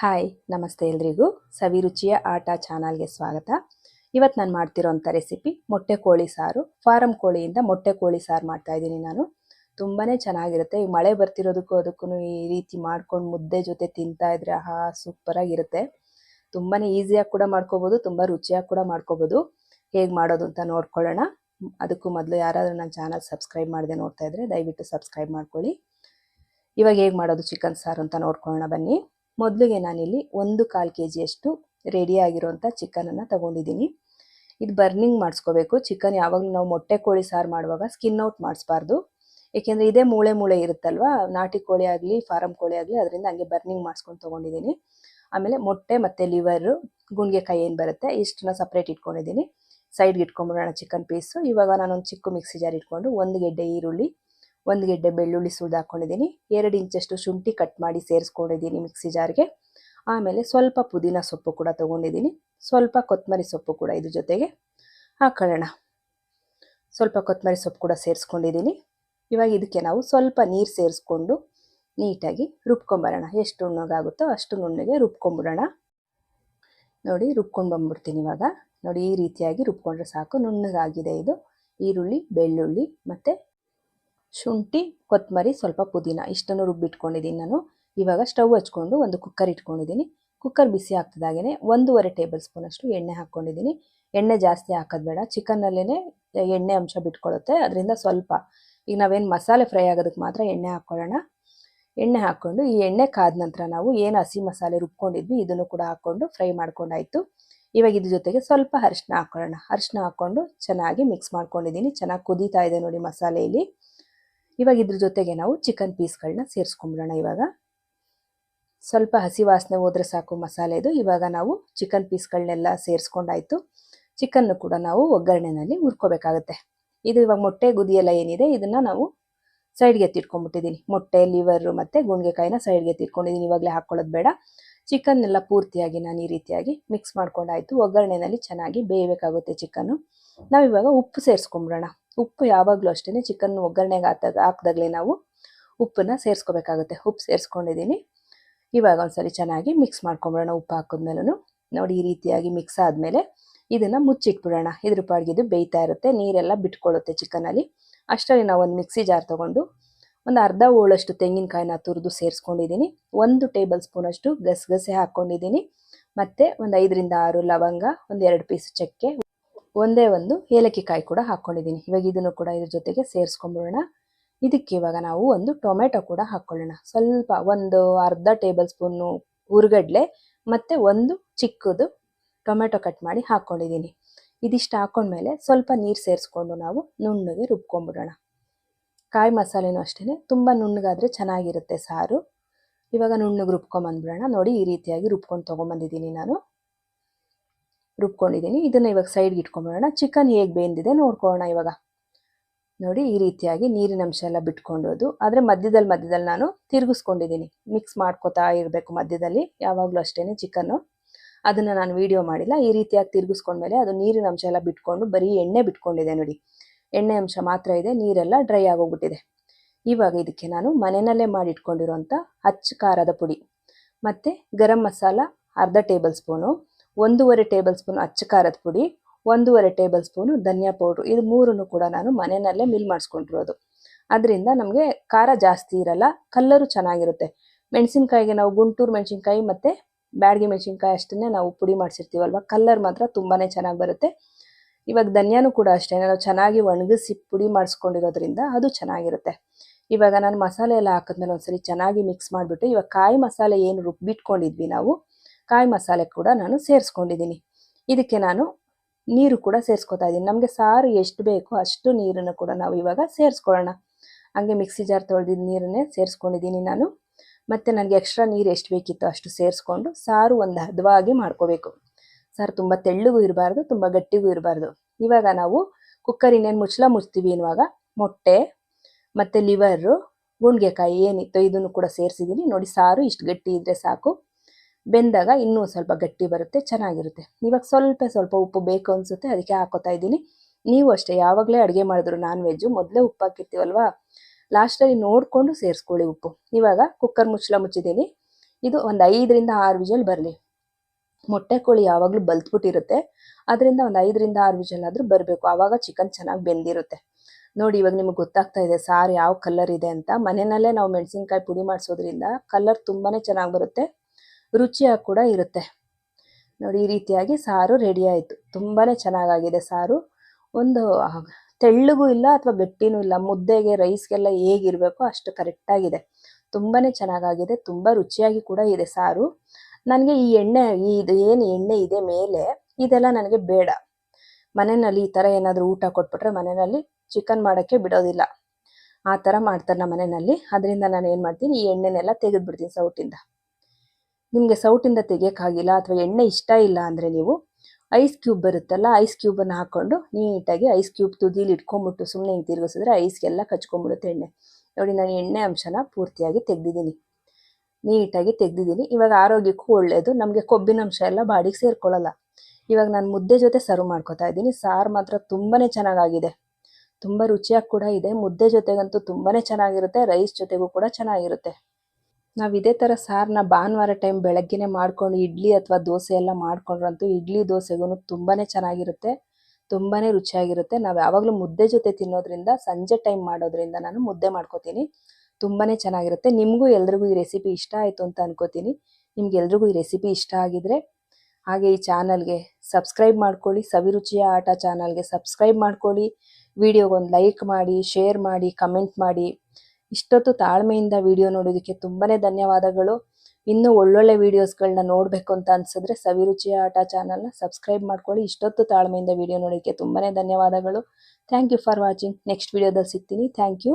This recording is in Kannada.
ಹಾಯ್, ನಮಸ್ತೆ ಎಲ್ರಿಗೂ. ಸವಿರುಚಿಯ ಆಟ ಚಾನಲ್ಗೆ ಸ್ವಾಗತ. ಇವತ್ತು ನಾನು ಮಾಡ್ತಿರೋಂಥ ರೆಸಿಪಿ ಮೊಟ್ಟೆ ಕೋಳಿ ಸಾರು. ಫಾರಂ ಕೋಳಿಯಿಂದ ಮೊಟ್ಟೆ ಕೋಳಿ ಸಾರು ಮಾಡ್ತಾ ಇದ್ದೀನಿ ನಾನು. ತುಂಬಾ ಚೆನ್ನಾಗಿರುತ್ತೆ. ಈ ಮಳೆ ಬರ್ತಿರೋದಕ್ಕೂ ಅದಕ್ಕೂ ಈ ರೀತಿ ಮಾಡ್ಕೊಂಡು ಮುದ್ದೆ ಜೊತೆ ತಿಂತಾ ಇದ್ರೆ ಆಹಾ, ಸೂಪರಾಗಿರುತ್ತೆ. ತುಂಬಾ ಈಸಿಯಾಗಿ ಕೂಡ ಮಾಡ್ಕೋಬೋದು, ತುಂಬ ರುಚಿಯಾಗಿ ಕೂಡ ಮಾಡ್ಕೋಬೋದು. ಹೇಗೆ ಮಾಡೋದು ಅಂತ ನೋಡ್ಕೊಳ್ಳೋಣ. ಅದಕ್ಕೂ ಮೊದಲು ಯಾರಾದರೂ ನನ್ನ ಚಾನಲ್ ಸಬ್ಸ್ಕ್ರೈಬ್ ಮಾಡಿದೆ ನೋಡ್ತಾ ಇದ್ರೆ ದಯವಿಟ್ಟು ಸಬ್ಸ್ಕ್ರೈಬ್ ಮಾಡ್ಕೊಳ್ಳಿ. ಇವಾಗ ಹೇಗೆ ಮಾಡೋದು ಚಿಕನ್ ಸಾರು ಅಂತ ನೋಡ್ಕೊಳ್ಳೋಣ ಬನ್ನಿ. ಮೊದಲಿಗೆ ನಾನಿಲ್ಲಿ ಒಂದು ಕಾಲು ಕೆ ಜಿಯಷ್ಟು ರೆಡಿ ಆಗಿರೋಂಥ ಚಿಕನನ್ನು ತಗೊಂಡಿದ್ದೀನಿ. ಇದು ಬರ್ನಿಂಗ್ ಮಾಡಿಸ್ಕೋಬೇಕು. ಚಿಕನ್ ಯಾವಾಗಲೂ ನಾವು ಮೊಟ್ಟೆ ಕೋಳಿ ಸಾರು ಮಾಡುವಾಗ ಸ್ಕಿನ್ ಔಟ್ ಮಾಡಿಸ್ಬಾರ್ದು. ಏಕೆಂದರೆ ಇದೇ ಮೂಳೆ ಮೂಳೆ ಇರುತ್ತಲ್ವಾ? ನಾಟಿ ಕೋಳಿ ಆಗಲಿ ಫಾರಂ ಕೋಳಿ ಆಗಲಿ, ಅದರಿಂದ ಹಂಗೆ ಬರ್ನಿಂಗ್ ಮಾಡಿಸ್ಕೊಂಡು ತೊಗೊಂಡಿದ್ದೀನಿ. ಆಮೇಲೆ ಮೊಟ್ಟೆ ಮತ್ತು ಲಿವರು ಕೈ ಏನು ಬರುತ್ತೆ, ಇಷ್ಟನ್ನ ಸಪ್ರೇಟ್ ಇಟ್ಕೊಂಡಿದ್ದೀನಿ. ಸೈಡ್ಗೆ ಇಟ್ಕೊಂಬಿಡೋಣ ಚಿಕನ್ ಪೀಸು ಇವಾಗ ನಾನೊಂದು ಚಿಕ್ಕ ಮಿಕ್ಸಿ ಜಾರ್ ಇಟ್ಕೊಂಡು ಒಂದು ಗೆಡ್ಡೆ ಈರುಳ್ಳಿ ಒಂದು ಗೆಡ್ಡೆ ಬೆಳ್ಳುಳ್ಳಿ ಸುಳ್ದು ಹಾಕ್ಕೊಂಡಿದ್ದೀನಿ ಎರಡು ಇಂಚಷ್ಟು ಶುಂಠಿ ಕಟ್ ಮಾಡಿ ಸೇರಿಸ್ಕೊಂಡಿದ್ದೀನಿ ಮಿಕ್ಸಿ ಜಾರ್ಗೆ ಆಮೇಲೆ ಸ್ವಲ್ಪ ಪುದೀನ ಸೊಪ್ಪು ಕೂಡ ತೊಗೊಂಡಿದ್ದೀನಿ, ಸ್ವಲ್ಪ ಕೊತ್ತಂಬರಿ ಸೊಪ್ಪು ಕೂಡ ಇದ್ರ ಜೊತೆಗೆ ಹಾಕೊಳ್ಳೋಣ. ಸ್ವಲ್ಪ ಕೊತ್ತಂಬರಿ ಸೊಪ್ಪು ಕೂಡ ಸೇರಿಸ್ಕೊಂಡಿದ್ದೀನಿ, ಇವಾಗ ಇದಕ್ಕೆ ನಾವು ಸ್ವಲ್ಪ ನೀರು ಸೇರಿಸ್ಕೊಂಡು ನೀಟಾಗಿ ರುಬ್ಕೊಂಬರೋಣ. ಎಷ್ಟು ನುಣ್ಣಗಾಗುತ್ತೋ ಅಷ್ಟು ನುಣ್ಣಗೆ ರುಬ್ಕೊಂಬಿಡೋಣ. ನೋಡಿ ರುಬ್ಕೊಂಡು ಬಂದ್ಬಿಡ್ತೀನಿ ಇವಾಗ. ನೋಡಿ ಈ ರೀತಿಯಾಗಿ ರುಬ್ಕೊಂಡ್ರೆ ಸಾಕು, ನುಣ್ಣಗಾಗಿದೆ ಇದು. ಈರುಳ್ಳಿ, ಬೆಳ್ಳುಳ್ಳಿ ಮತ್ತು ಶುಂಠಿ ಕೊತ್ತಂಬರಿ ಸ್ವಲ್ಪ ಪುದೀನ ಇಷ್ಟನ್ನು ರುಬ್ಬಿಟ್ಕೊಂಡಿದ್ದೀನಿ ನಾನು. ಇವಾಗ ಸ್ಟವ್ ಹಚ್ಕೊಂಡು ಒಂದು ಕುಕ್ಕರ್ ಇಟ್ಕೊಂಡಿದ್ದೀನಿ. ಕುಕ್ಕರ್ ಬಿಸಿ ಆಗ್ತದಾಗೇ ಒಂದೂವರೆ ಟೇಬಲ್ ಸ್ಪೂನಷ್ಟು ಎಣ್ಣೆ ಹಾಕ್ಕೊಂಡಿದ್ದೀನಿ. ಎಣ್ಣೆ ಜಾಸ್ತಿ ಹಾಕೋದು ಬೇಡ. ಚಿಕನ್ನಲ್ಲೇ ಎಣ್ಣೆ ಅಂಶ ಬಿಟ್ಕೊಳ್ಳುತ್ತೆ. ಅದರಿಂದ ಸ್ವಲ್ಪ ಈಗ ನಾವೇನು ಮಸಾಲೆ ಫ್ರೈ ಆಗೋದಕ್ಕೆ ಮಾತ್ರ ಎಣ್ಣೆ ಹಾಕ್ಕೊಳ್ಳೋಣ ಎಣ್ಣೆ ಹಾಕ್ಕೊಂಡು ಈ ಎಣ್ಣೆ ಕಾದ ನಂತರ ನಾವು ಏನು ಹಸಿ ಮಸಾಲೆ ರುಬ್ಕೊಂಡಿದ್ವಿ ಇದನ್ನು ಕೂಡ ಹಾಕ್ಕೊಂಡು ಫ್ರೈ ಮಾಡ್ಕೊಂಡಾಯ್ತು. ಇವಾಗ ಇದ್ರ ಜೊತೆಗೆ ಸ್ವಲ್ಪ ಅರಿಶಿನ ಹಾಕ್ಕೊಳ್ಳೋಣ ಅರಿಶಿನ ಹಾಕ್ಕೊಂಡು ಚೆನ್ನಾಗಿ ಮಿಕ್ಸ್ ಮಾಡ್ಕೊಂಡಿದ್ದೀನಿ. ಚೆನ್ನಾಗಿ ಕುದೀತಾ ಇದೆ ನೋಡಿ ಮಸಾಲೆಯಲ್ಲಿ ಇವಾಗ ಇದ್ರ ಜೊತೆಗೆ ನಾವು ಚಿಕನ್ ಪೀಸ್ಗಳನ್ನ ಸೇರಿಸ್ಕೊಂಬಿಡೋಣ ಇವಾಗ. ಸ್ವಲ್ಪ ಹಸಿ ವಾಸನೆ ಹೋದ್ರೆ ಸಾಕು ಮಸಾಲೆದು. ಇವಾಗ ನಾವು ಚಿಕನ್ ಪೀಸ್ಗಳನ್ನೆಲ್ಲ ಸೇರಿಸ್ಕೊಂಡಾಯ್ತು. ಚಿಕನ್ನು ಕೂಡ ನಾವು ಒಗ್ಗರಣೆನಲ್ಲಿ ಹುರ್ಕೋಬೇಕಾಗತ್ತೆ. ಇದು ಇವಾಗ ಮೊಟ್ಟೆ ಗುದಿಯೆಲ್ಲ ಏನಿದೆ, ಇದನ್ನು ನಾವು ಸೈಡ್ಗೆ ಎತ್ತಿಟ್ಕೊಂಡ್ಬಿಟ್ಟಿದ್ದೀನಿ ಮೊಟ್ಟೆ ಲಿವರು ಮತ್ತು ಗುಂಡ್ಗೆಕಾಯಿನ ಸೈಡ್ಗೆ ಎತ್ತಿಟ್ಕೊಂಡಿದ್ದೀನಿ ಇವಾಗಲೇ ಹಾಕ್ಕೊಳ್ಳೋದು ಬೇಡ. ಚಿಕನ್ ಎಲ್ಲ ಪೂರ್ತಿಯಾಗಿ ನಾನು ಈ ರೀತಿಯಾಗಿ ಮಿಕ್ಸ್ ಮಾಡ್ಕೊಂಡಾಯ್ತು. ಒಗ್ಗರಣೆನಲ್ಲಿ ಚೆನ್ನಾಗಿ ಬೇಯಬೇಕಾಗುತ್ತೆ ಚಿಕನ್ನು ನಾವಿವಾಗ ಉಪ್ಪು ಸೇರಿಸ್ಕೊಂಬಿಡೋಣ. ಉಪ್ಪು ಯಾವಾಗಲೂ ಅಷ್ಟೇ ಚಿಕನ್ ಒಗ್ಗರಣೆಗೆ ಹಾಕಿದಾಗ, ಹಾಕಿದಾಗಲೇ ನಾವು ಉಪ್ಪನ್ನ ಸೇರಿಸ್ಕೋಬೇಕಾಗುತ್ತೆ. ಉಪ್ಪು ಸೇರಿಸ್ಕೊಂಡಿದ್ದೀನಿ. ಇವಾಗ ಒಂದ್ಸರಿ ಚೆನ್ನಾಗಿ ಮಿಕ್ಸ್ ಮಾಡ್ಕೊಂಬಿಡೋಣ ಉಪ್ಪು ಹಾಕಿದ್ಮೇಲೂ ನೋಡಿ ಈ ರೀತಿಯಾಗಿ ಮಿಕ್ಸ್ ಆದಮೇಲೆ ಇದನ್ನು ಮುಚ್ಚಿಟ್ಬಿಡೋಣ. ಇದ್ರ ಇದು ಬೇಯ್ತಾ ಇರುತ್ತೆ, ನೀರೆಲ್ಲ ಬಿಟ್ಕೊಳ್ಳುತ್ತೆ ಚಿಕನಲ್ಲಿ. ಅಷ್ಟರಲ್ಲಿ ನಾವು ಒಂದು ಮಿಕ್ಸಿ ಜಾರ್ ತೊಗೊಂಡು ಒಂದು ಅರ್ಧ ಹೋಳಷ್ಟು ತೆಂಗಿನಕಾಯಿನ ತುರಿದು ಸೇರಿಸ್ಕೊಂಡಿದ್ದೀನಿ. ಒಂದು ಟೇಬಲ್ ಸ್ಪೂನಷ್ಟು ಗಸಗಸೆ ಹಾಕ್ಕೊಂಡಿದ್ದೀನಿ. ಮತ್ತು ಒಂದು ಐದರಿಂದ ಆರು ಲವಂಗ ಒಂದು ಎರಡು ಪೀಸ್ ಚಕ್ಕೆ ಒಂದೇ ಒಂದು ಏಲಕ್ಕಿ ಕಾಯಿ ಕೂಡ ಹಾಕ್ಕೊಂಡಿದ್ದೀನಿ ಇವಾಗ ಇದನ್ನು ಕೂಡ ಇದ್ರ ಜೊತೆಗೆ ಸೇರಿಸ್ಕೊಂಬಿಡೋಣ. ಇದಕ್ಕೆ ಇವಾಗ ನಾವು ಒಂದು ಟೊಮೆಟೊ ಕೂಡ ಹಾಕ್ಕೊಳ್ಳೋಣ ಸ್ವಲ್ಪ ಒಂದು ಅರ್ಧ ಟೇಬಲ್ ಸ್ಪೂನು ಹುರ್ಗಡ್ಲೆ ಮತ್ತು ಒಂದು ಚಿಕ್ಕದು ಟೊಮೆಟೊ ಕಟ್ ಮಾಡಿ ಹಾಕ್ಕೊಂಡಿದ್ದೀನಿ ಇದಿಷ್ಟು ಹಾಕ್ಕೊಂಡ್ಮೇಲೆ ಸ್ವಲ್ಪ ನೀರು ಸೇರಿಸ್ಕೊಂಡು ನಾವು ನುಣ್ಣಗೆ ರುಬ್ಕೊಂಡ್ಬಿಡೋಣ ಕಾಯಿ ಮಸಾಲೆನೂ ಅಷ್ಟೇ ತುಂಬ ನುಣ್ಣಗಾದರೆ ಚೆನ್ನಾಗಿರುತ್ತೆ ಸಾರು. ಇವಾಗ ನುಣ್ಣಗೆ ರುಬ್ಕೊಂಬಂದ್ಬಿಡೋಣ. ನೋಡಿ ಈ ರೀತಿಯಾಗಿ ರುಬ್ಕೊಂಡು ತೊಗೊಂಬಂದಿದ್ದೀನಿ ನಾನು. ರುಬ್ಕೊಂಡಿದ್ದೀನಿ. ಇದನ್ನು ಇವಾಗ ಸೈಡ್ಗೆ ಇಟ್ಕೊಂಬಿಡೋಣ ಚಿಕನ್ ಹೇಗೆ ಬೇಂದಿದೆ ನೋಡ್ಕೊಳ್ಳೋಣ ಇವಾಗ. ನೋಡಿ, ಈ ರೀತಿಯಾಗಿ ನೀರಿನ ಅಂಶ ಎಲ್ಲ ಬಿಟ್ಕೊಂಡೋದು ಆದರೆ ಮಧ್ಯದಲ್ಲಿ ಮಧ್ಯದಲ್ಲಿ ನಾನು ತಿರುಗಿಸ್ಕೊಂಡಿದ್ದೀನಿ. ಮಿಕ್ಸ್ ಮಾಡ್ಕೋತಾ ಇರಬೇಕು ಮಧ್ಯದಲ್ಲಿ. ಯಾವಾಗಲೂ ಅಷ್ಟೇ ಚಿಕನ್ನು. ಅದನ್ನು ನಾನು ವಿಡಿಯೋ ಮಾಡಿಲ್ಲ. ಈ ರೀತಿಯಾಗಿ ತಿರುಗಿಸ್ಕೊಂಡ್ಮೇಲೆ ಅದು ನೀರಿನ ಅಂಶ ಎಲ್ಲ ಬಿಟ್ಕೊಂಡು ಬರೀ ಎಣ್ಣೆ ಬಿಟ್ಕೊಂಡಿದೆ ನೋಡಿ. ಎಣ್ಣೆ ಅಂಶ ಮಾತ್ರ ಇದೆ. ನೀರೆಲ್ಲ ಡ್ರೈ ಆಗೋಗ್ಬಿಟ್ಟಿದೆ. ಇವಾಗ ಇದಕ್ಕೆ ನಾನು ಮನೆಯಲ್ಲೇ ಮಾಡಿಟ್ಕೊಂಡಿರೋಂಥ ಹಚ್ಚ ಖಾರದ ಪುಡಿ. ಮತ್ತು ಗರಂ ಮಸಾಲ ಅರ್ಧ ಟೇಬಲ್ ಸ್ಪೂನು ಒಂದೂವರೆ ಟೇಬಲ್ ಸ್ಪೂನ್ ಅಚ್ಚ ಖಾರದ ಪುಡಿ, ಒಂದೂವರೆ ಟೇಬಲ್ ಸ್ಪೂನು ಧನಿಯಾ ಪೌಡ್ರು. ಇದು ಮೂರನ್ನು ಕೂಡ ನಾನು ಮನೆಯಲ್ಲೇ ಮಿಲ್ ಮಾಡಿಸ್ಕೊಂಡಿರೋದು. ಅದರಿಂದ ನಮಗೆ ಖಾರ ಜಾಸ್ತಿ ಇರಲ್ಲ, ಕಲ್ಲರು ಚೆನ್ನಾಗಿರುತ್ತೆ. ಮೆಣಸಿನ್ಕಾಯಿಗೆ ನಾವು ಗುಂಟೂರು ಮೆಣಸಿನ್ಕಾಯಿ ಮತ್ತು ಬ್ಯಾಡಗಿ ಮೆಣಸಿನ್ಕಾಯಿ ಅಷ್ಟನ್ನೇ ನಾವು ಪುಡಿ ಮಾಡಿಸಿರ್ತೀವಲ್ವ? ಕಲ್ಲರ್ ಮಾತ್ರ ತುಂಬಾ ಚೆನ್ನಾಗಿ ಬರುತ್ತೆ. ಇವಾಗ ಧನಿಯಾನು ಕೂಡ ಅಷ್ಟೇ, ನಾವು ಚೆನ್ನಾಗಿ ಒಣಗಿಸಿ ಪುಡಿ ಮಾಡಿಸ್ಕೊಂಡಿರೋದ್ರಿಂದ ಅದು ಚೆನ್ನಾಗಿರುತ್ತೆ. ಇವಾಗ ನಾನು ಮಸಾಲೆ ಎಲ್ಲ ಹಾಕಿದ್ಮೇಲೆ ಒಂದ್ಸರಿ ಚೆನ್ನಾಗಿ ಮಿಕ್ಸ್ ಮಾಡಿಬಿಟ್ಟು ಇವಾಗ ಕಾಯಿ ಮಸಾಲೆ ಏನು ರುಬ್ಬಿಟ್ಕೊಂಡಿದ್ವಿ ನಾವು ಕಾಯಿ ಮಸಾಲೆ ಕೂಡ ನಾನು ಸೇರಿಸ್ಕೊಂಡಿದ್ದೀನಿ. ಇದಕ್ಕೆ ನಾನು ನೀರು ಕೂಡ ಸೇರಿಸ್ಕೊತಾ ಇದ್ದೀನಿ. ನಮಗೆ ಸಾರು ಎಷ್ಟು ಬೇಕೋ ಅಷ್ಟು ನೀರನ್ನು ಕೂಡ ನಾವು ಇವಾಗ ಸೇರಿಸ್ಕೊಳ್ಳೋಣ. ಹಂಗೆ ಮಿಕ್ಸಿ ಜಾರ್ ತೊಳೆದಿದ್ದ ನೀರನ್ನೇ ಸೇರಿಸ್ಕೊಂಡಿದ್ದೀನಿ ನಾನು. ಮತ್ತು ನನಗೆ ಎಕ್ಸ್ಟ್ರಾ ನೀರು ಎಷ್ಟು ಬೇಕಿತ್ತು ಅಷ್ಟು ಸೇರಿಸ್ಕೊಂಡು ಸಾರು ಒಂದು ಹದವಾಗಿ ಮಾಡ್ಕೋಬೇಕು. ಸಾರು ತುಂಬ ತೆಳ್ಳಗೂ ಇರಬಾರ್ದು, ತುಂಬ ಗಟ್ಟಿಗೂ ಇರಬಾರ್ದು. ಇವಾಗ ನಾವು ಕುಕ್ಕರ್ ಇನ್ನೇನು ಮುಚ್ಚಲ ಮುಚ್ತೀವಿ ಅನ್ನುವಾಗ ಮೊಟ್ಟೆ ಮತ್ತು ಲಿವರು, ಗುಂಡ್ಗೆಕಾಯಿ ಏನಿತ್ತು ಇದನ್ನು ಕೂಡ ಸೇರಿಸಿದ್ದೀನಿ. ನೋಡಿ ಸಾರು ಇಷ್ಟು ಗಟ್ಟಿ ಇದ್ದರೆ ಸಾಕು. ಬೆಂದಾಗ ಇನ್ನೂ ಸ್ವಲ್ಪ ಗಟ್ಟಿ ಬರುತ್ತೆ, ಚೆನ್ನಾಗಿರುತ್ತೆ. ಇವಾಗ ಸ್ವಲ್ಪ ಸ್ವಲ್ಪ ಉಪ್ಪು ಬೇಕು ಅನಿಸುತ್ತೆ, ಅದಕ್ಕೆ ಹಾಕೋತಾ ಇದ್ದೀನಿ. ನೀವು ಅಷ್ಟೇ, ಯಾವಾಗಲೇ ಅಡುಗೆ ಮಾಡಿದ್ರು ನಾನ್ ವೆಜ್ಜು ಮೊದಲೇ ಉಪ್ಪು ಹಾಕಿರ್ತೀವಲ್ವಾ? ಲಾಸ್ಟಲ್ಲಿ ನೋಡಿಕೊಂಡು ಸೇರಿಸ್ಕೊಳ್ಳಿ ಉಪ್ಪು. ಇವಾಗ ಕುಕ್ಕರ್ ಮುಚ್ಚಳ ಮುಚ್ಚಿದ್ದೀನಿ. ಇದು ಒಂದು ಐದರಿಂದ ಆರು ವಿಜಲ್ ಬರಲಿ. ಮೊಟ್ಟೆ ಕೋಳಿ ಯಾವಾಗಲೂ ಬಲ್ತ್ಬಿಟ್ಟಿರುತ್ತೆ. ಅದರಿಂದ ಒಂದು ಐದರಿಂದ ಆರು ವಿಜಲ್ ಆದರೂ ಬರಬೇಕು. ಆವಾಗ ಚಿಕನ್ ಚೆನ್ನಾಗಿ ಬೆಂದಿರುತ್ತೆ. ನೋಡಿ, ಇವಾಗ ನಿಮಗೆ ಗೊತ್ತಾಗ್ತಾ ಇದೆ, ಸಾರು ಯಾವ ಕಲರ್ ಇದೆ ಅಂತ. ಮನೆಯಲ್ಲೇ ನಾವು ಮೆಣಸಿನ್ಕಾಯಿ ಪುಡಿ ಮಾಡಿಸೋದ್ರಿಂದ ಕಲರ್ ತುಂಬಾ ಚೆನ್ನಾಗಿ ಬರುತ್ತೆ. ರುಚಿಯಾಗಿ ಕೂಡ ಇರುತ್ತೆ. ನೋಡಿ, ಈ ರೀತಿಯಾಗಿ ಸಾರು ರೆಡಿ ಆಯಿತು. ತುಂಬಾ ಚೆನ್ನಾಗಾಗಿದೆ ಸಾರು. ಒಂದು ತೆಳ್ಳಗೂ ಇಲ್ಲ ಅಥವಾ ಗಟ್ಟಿನೂ ಇಲ್ಲ, ಮುದ್ದೆಗೆ ರೈಸ್ಗೆಲ್ಲ ಹೇಗಿರಬೇಕೋ ಅಷ್ಟು ಕರೆಕ್ಟಾಗಿದೆ ತುಂಬಾ ಚೆನ್ನಾಗಾಗಿದೆ, ತುಂಬ ರುಚಿಯಾಗಿ ಕೂಡ ಇದೆ ಸಾರು. ನನಗೆ ಈ ಎಣ್ಣೆ, ಈ ಇದು ಏನು ಎಣ್ಣೆ ಇದೆ ಮೇಲೆ, ಇದೆಲ್ಲ ನನಗೆ ಬೇಡ. ಮನೆಯಲ್ಲಿ ಈ ಥರ ಏನಾದರೂ ಊಟ ಕೊಟ್ಬಿಟ್ರೆ ಮನೆಯಲ್ಲಿ ಚಿಕನ್ ಮಾಡೋಕ್ಕೆ ಬಿಡೋದಿಲ್ಲ. ಆ ಥರ ಮಾಡ್ತಾರೆ ನಮ್ಮ ಮನೆಯಲ್ಲಿ. ಅದರಿಂದ ನಾನು ಏನು ಮಾಡ್ತೀನಿ, ಈ ಎಣ್ಣೆನೆಲ್ಲ ತೆಗೆದುಬಿಡ್ತೀನಿ ಸೌಟಿಂದ. ನಿಮಗೆ ಸೌಟಿಂದ ತೆಗಿಯೋಕ್ಕಾಗಿಲ್ಲ ಅಥವಾ ಎಣ್ಣೆ ಇಷ್ಟ ಇಲ್ಲ ಅಂದರೆ ನೀವು ಐಸ್ ಕ್ಯೂಬ್ ಬರುತ್ತಲ್ಲ ಐಸ್ ಕ್ಯೂಬನ್ನು ಹಾಕ್ಕೊಂಡು ನೀಟಾಗಿ ಐಸ್ ಕ್ಯೂಬ್ ತುದಿಲಿ ಇಟ್ಕೊಂಬಿಟ್ಟು ಸುಮ್ಮನೆ ಹಿಂಗೆ ತಿರುಗಿಸಿದ್ರೆ ಐಸ್ಗೆಲ್ಲ ಕಚ್ಕೊಂಡ್ಬಿಡುತ್ತೆ ಎಣ್ಣೆ. ನೋಡಿ, ನಾನು ಎಣ್ಣೆ ಅಂಶನ ಪೂರ್ತಿಯಾಗಿ ತೆಗೆದಿದ್ದೀನಿ. ನೀಟಾಗಿ ತೆಗೆದಿದ್ದೀನಿ. ಇವಾಗ ಆರೋಗ್ಯಕ್ಕೂ ಒಳ್ಳೆಯದು ನಮಗೆ ಕೊಬ್ಬಿನ ಅಂಶ ಎಲ್ಲ ಬಾಡಿಗೆ ಸೇರ್ಕೊಳ್ಳಲ್ಲ. ಇವಾಗ ನಾನು ಮುದ್ದೆ ಜೊತೆ ಸರ್ವ್ ಮಾಡ್ಕೊತಾ ಇದ್ದೀನಿ. ಸಾರು ಮಾತ್ರ ತುಂಬಾ ಚೆನ್ನಾಗಾಗಿದೆ. ತುಂಬ ರುಚಿಯಾಗಿ ಕೂಡ ಇದೆ. ಮುದ್ದೆ ಜೊತೆಗಂತೂ ತುಂಬಾ ಚೆನ್ನಾಗಿರುತ್ತೆ. ರೈಸ್ ಜೊತೆಗೂ ಕೂಡ ಚೆನ್ನಾಗಿರುತ್ತೆ. ನಾವು ಇದೇ ಥರ ಸಾರನ್ನ ಭಾನುವಾರ ಟೈಮ್ ಬೆಳಗ್ಗೆನೇ ಮಾಡ್ಕೊಂಡು ಇಡ್ಲಿ ಅಥವಾ ದೋಸೆ ಎಲ್ಲ ಮಾಡ್ಕೊಂಡ್ರಂತೂ ಇಡ್ಲಿ ದೋಸೆಗೂ ತುಂಬಾ ಚೆನ್ನಾಗಿರುತ್ತೆ ತುಂಬಾ ರುಚಿಯಾಗಿರುತ್ತೆ. ನಾವು ಯಾವಾಗಲೂ ಮುದ್ದೆ ಜೊತೆ ತಿನ್ನೋದ್ರಿಂದ, ಸಂಜೆ ಟೈಮ್ ಮಾಡೋದ್ರಿಂದ ನಾನು ಮುದ್ದೆ ಮಾಡ್ಕೋತೀನಿ ತುಂಬಾ ಚೆನ್ನಾಗಿರುತ್ತೆ. ನಿಮಗೂ ಎಲ್ರಿಗೂ ಈ ರೆಸಿಪಿ ಇಷ್ಟ ಆಯಿತು ಅಂತ ಅನ್ಕೋತೀನಿ. ನಿಮ್ಗೆಲ್ರಿಗೂ ಈ ರೆಸಿಪಿ ಇಷ್ಟ ಆಗಿದ್ರೆ, ಹಾಗೆ ಈ ಚಾನಲ್ಗೆ ಸಬ್ಸ್ಕ್ರೈಬ್ ಮಾಡ್ಕೊಳ್ಳಿ, ಸವಿರುಚಿಯ ಆಟ ಚಾನಲ್ಗೆ ಸಬ್ಸ್ಕ್ರೈಬ್ ಮಾಡ್ಕೊಳ್ಳಿ. ವಿಡಿಯೋಗೊಂದು ಲೈಕ್ ಮಾಡಿ ಶೇರ್ ಮಾಡಿ ಕಮೆಂಟ್ ಮಾಡಿ. ಇಷ್ಟೊತ್ತು ತಾಳ್ಮೆಯಿಂದ ವಿಡಿಯೋ ನೋಡೋದಕ್ಕೆ ತುಂಬಾ ಧನ್ಯವಾದಗಳು. ಇನ್ನೂ ಒಳ್ಳೊಳ್ಳೆ ವೀಡಿಯೋಸ್ಗಳನ್ನ ನೋಡಬೇಕು ಅಂತ ಅನ್ಸಿದ್ರೆ ಸವಿರುಚಿ ಆಟ ಚಾನಲ್ನ ಸಬ್ಸ್ಕ್ರೈಬ್ ಮಾಡ್ಕೊಳ್ಳಿ. ಇಷ್ಟೊತ್ತು ತಾಳ್ಮೆಯಿಂದ ವಿಡಿಯೋ ನೋಡೋಕ್ಕೆ ತುಂಬಾ ಧನ್ಯವಾದಗಳು. Thank you for watching next ವಿಡಿಯೋದಲ್ಲಿ ಸಿಗ್ತೀನಿ. Thank you